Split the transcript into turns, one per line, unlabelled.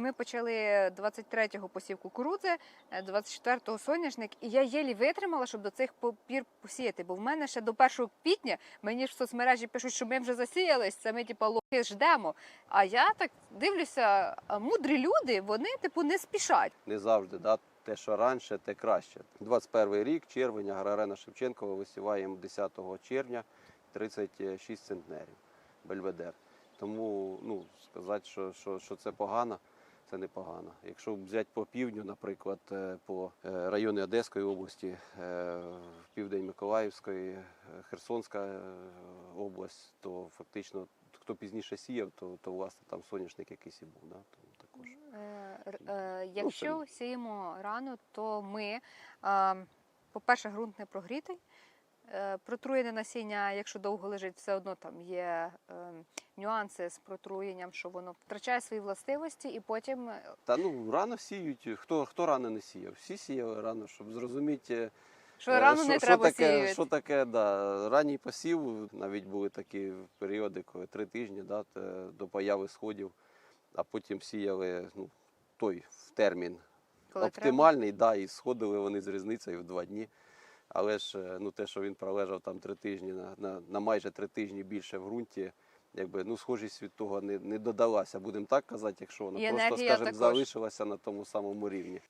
Ми почали 23-го посів кукурудзи, е, 24-го соняшник, і я єлі витримала, щоб до цих пір посіяти. Бо в мене ще до 1 квітня мені ж в соцмережі пишуть, що ми вже засіялись, це ми типу, лохи ждемо. А я так дивлюся, мудрі люди, вони типу не спішать.
Не завжди, да? те, що раніше, те краще. 21 рік, червень, Аграрена Шевченкова висіваємо 10 червня 36 центнерів Бельведер. Тому ну, сказати, що, що, що це погано, це не погано. Якщо взяти по півдню, наприклад, е, по е, райони Одеської області, е, південь Миколаївської, Херсонська область, то фактично хто пізніше сіяв, то, то власне там соняшник якийсь і був. Да? Тому також.
Е, Якщо сіємо рано, то ми, по-перше, ґрунт не прогрітий. Е, Протруєне насіння, якщо довго лежить, все одно там є е, нюанси з протруєнням, що воно втрачає свої властивості, і потім е,
Та ну рано сіють. Хто, хто рано не сіяв? Всі сіяли рано, щоб зрозуміти,
що
е,
рано не
що
треба
таке,
сіяти.
що таке да, ранній посів. Навіть були такі періоди, коли три тижні да, до появи сходів, а потім сіяли ну, той в термін
коли
оптимальний, да, і сходили вони з різницею в два дні. Але ж е, ну, те, що він пролежав там три тижні, на, на, на майже три тижні більше в ґрунті, якби ну, схожість від того не, не додалася, будемо так казати, якщо вона
І
просто, скажімо,
також.
залишилася на тому самому рівні.